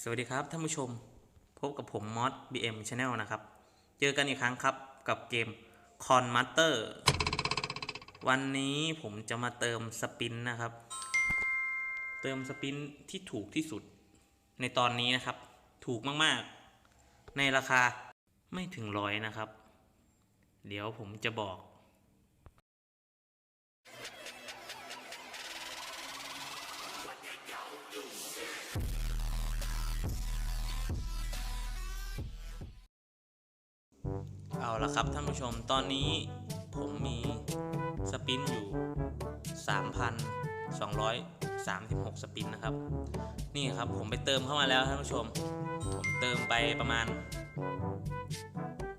สวัสดีครับท่านผู้ชมพบกับผมมอส BM Channel นะครับ เจอกันอีกครั้งครับกับเกม Con Master วันนี้ผมจะมาเติมสปินนะครับ เติมสปินที่ถูกที่สุดในตอนนี้นะครับ ถูกมากๆ ในราคาไม่ถึงร้อยนะครับ เดี๋ยวผมจะบอก ละครับท่านผู้ชมตอนนี้ผมมีสปินอยู่ 3,236 สปินนะครับ นี่ครับผมไปเติมเข้ามาแล้วท่านผู้ชม ผมเติมไปประมาณ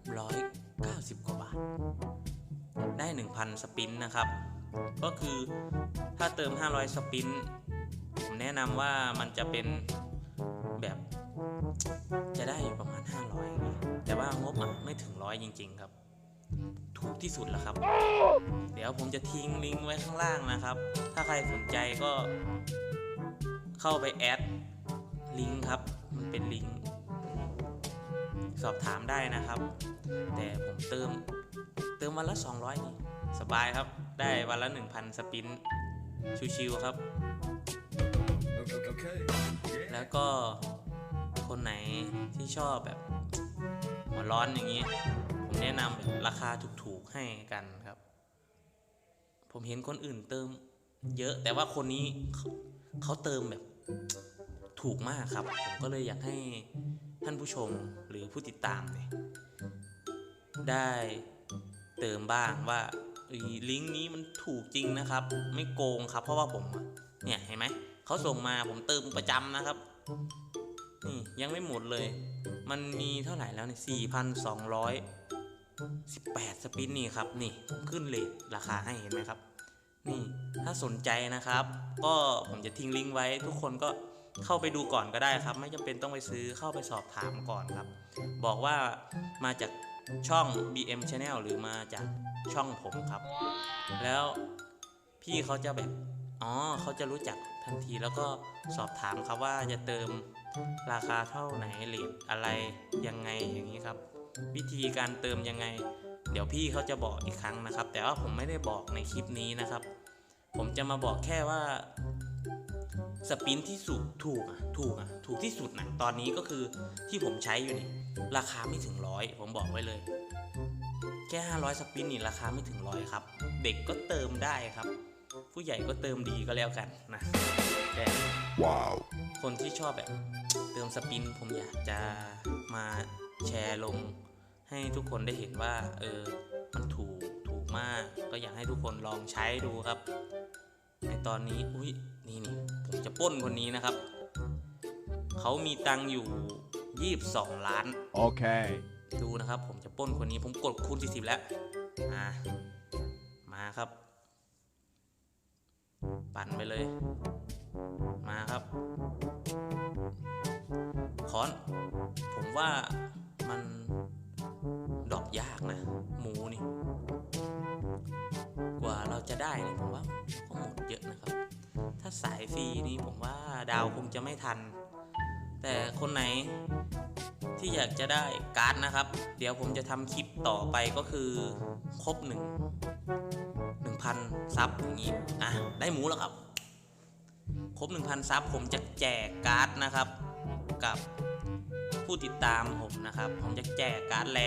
190 กว่าบาท ได้ 1,000 สปินนะครับ ก็คือถ้าเติม 500 สปิน ผมแนะนำว่ามันจะเป็นแบบ ไม่ถึงร้อยจริง ๆ ครับ ถูกที่สุดแล้วครับ เดี๋ยวผมจะทิ้งลิงก์ไว้ข้างล่างนะครับ ถ้าใครสนใจก็ เข้าไปแอดลิงก์ครับ มันเป็นลิงก์สอบถามได้นะครับ แต่ผมเติมเติมวันละ 200นี่สบายครับ ได้วันละ 1,000 สปินชิวๆครับ Okay. แล้วก็คนไหนที่ชอบแบบหัว ร้อนอย่างนี้ ผมแนะนำราคาถูกๆให้กันครับ ผมเห็นคนอื่นเติม เยอะแต่ว่าคนนี้เขาเติมแบบถูกมากครับ ผมก็เลยอยากให้ท่านผู้ชมหรือผู้ติดตามเนี่ยได้เติมบ้างว่าลิงก์นี้มันถูกจริงนะครับ ไม่โกงครับ เพราะว่าผมเนี่ยเห็นไหมเขาส่งมาผมเติมประจำนะครับนี่ยังไม่หมดเลย มันมีเท่าไหร่แล้วเนี่ยสี่พันสปดสปินนี่ครับ นี่ผมขึ้นเลทราคาให้เห็นไหมครับ นี่ถ้าสนใจนะครับ ก็ผมจะทิ้งลิงก์ไว้ทุกคนก็เข้าไปดูก่อนก็ได้ครับ ไม่จำเป็นต้องไปซื้อเข้าไปสอบถามก่อนครับ บอกว่ามาจากช่อง BM Channel หรือมาจากช่องผมครับ แล้วพี่เขาจะแบบ อ๋อเขาจะรู้จักทันทีแล้วก็สอบถามครับว่าจะเติม ราคาเท่าไหนเหลทอะไรยังไงอย่างนี้ครับ วิธีการเติมยังไง เดี๋ยวพี่เขาจะบอกอีกครั้งนะครับ แต่ว่าผมไม่ได้บอกในคลิปนี้นะครับ ผมจะมาบอกแค่ว่าสปินที่สุดถูกอะถูกอะถูกที่สุดนะตอนนี้ก็คือที่ผมใช้อยู่นี่ราคาไม่ถึงร้อยผมบอกไว้เลย แค่ 500 สปินนี่ราคาไม่ถึงร้อยครับ เด็กก็เติมได้ครับ ผู้ใหญ่ก็เติมดีก็แล้วกันนะแต่ Wow. คนที่ชอบแบบเติมสปิน ผมอยากจะมาแชร์ลง ให้ทุกคนได้เห็นว่า เออ มันถูกถูกมาก ก็อยากให้ทุกคนลองใช้ดูครับ ในตอนนี้ อุ้ยนี่นี่ผมจะปล้นคนนี้นะครับ เขามีตังค์อยู่ 22 ล้าน Okay. ดูนะครับ ผมจะปล้นคนนี้ ผมกดคูณ40 แล้ว อ่า มาครับ ปั่นไปเลย มาครับคอน ผมว่ามันดอปยากนะ หมูนี่ กว่าเราจะได้เนี่ยผมว่าก็หมดเยอะนะครับ ถ้าสายฟรีนี่ผมว่าดาวคงจะไม่ทัน แต่คนไหนที่อยากจะได้การ์ดนะครับ เดี๋ยวผมจะทำคลิปต่อไปก็คือครบหนึ่งหนึ่งพันซับอย่างนี้ อะ ได้หมูแล้วครับ ครบ 1,000 ซับผมจะแจกการ์ดนะครับกับผู้ติดตามผมนะครับ ผมจะแจกการ์ดแล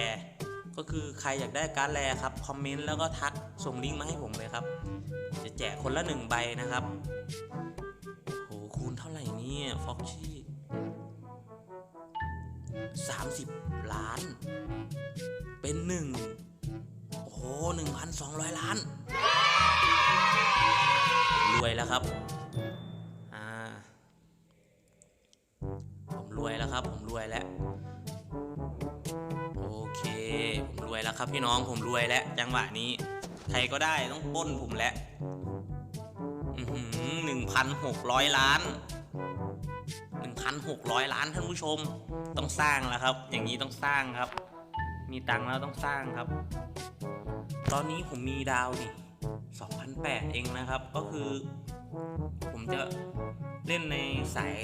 ก็คือใครอยากได้การ์ดแลครับคอมเมนต์แล้วก็ทักส่งลิงก์มาให้ผมเลยครับ จะแจกคนละหนึ่งใบนะครับโหคูณเท่าไหร่เนี่ยฟ็อกชี่สามสิบล้าน เป็นหนึ่งโอ้โหหนึ่งพันสองร้อยล้าน รวยแล้วครับ รวยแล้ว โอเค ผมรวยแล้วครับพี่น้องผมรวยแล้วจังหวะนี้ ใครก็ได้ต้องป้นผมแล้วหนึ่งพันหกร้อยล้านหนึ่งพันหกร้อยล้านท่านผู้ชม ต้องสร้างแล้วครับ อย่างนี้ต้องสร้างครับ มีตังค์แล้วต้องสร้างครับ ตอนนี้ผมมีดาวนี่2,008เองนะครับ ก็คือ ผมจะเล่นในสาย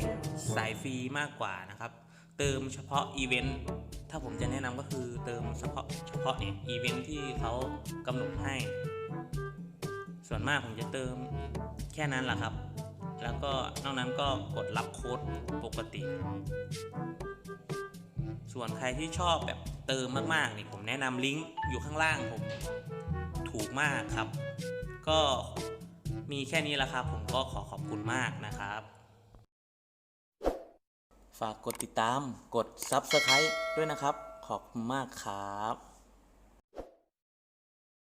สายฟรีมากกว่านะครับ เติมเฉพาะอีเวนต์ถ้าผมจะแนะนำก็คือเติมเฉพาะเฉพาะเนี่ยอีเวนต์ที่เขากำหนดให้ ส่วนมากผมจะเติมแค่นั้นแหละครับ แล้วก็นอกนั้นก็กดรับโค้ดปกติ ส่วนใครที่ชอบแบบเติมมากๆนี่ผมแนะนำลิงก์อยู่ข้างล่างผมถูกมากครับ ก็มีแค่นี้แหละครับ ผมก็ขอขอบคุณมากนะครับ ฝากกดติดตาม กด Subscribe ด้วยนะครับ ขอบคุณมากครับ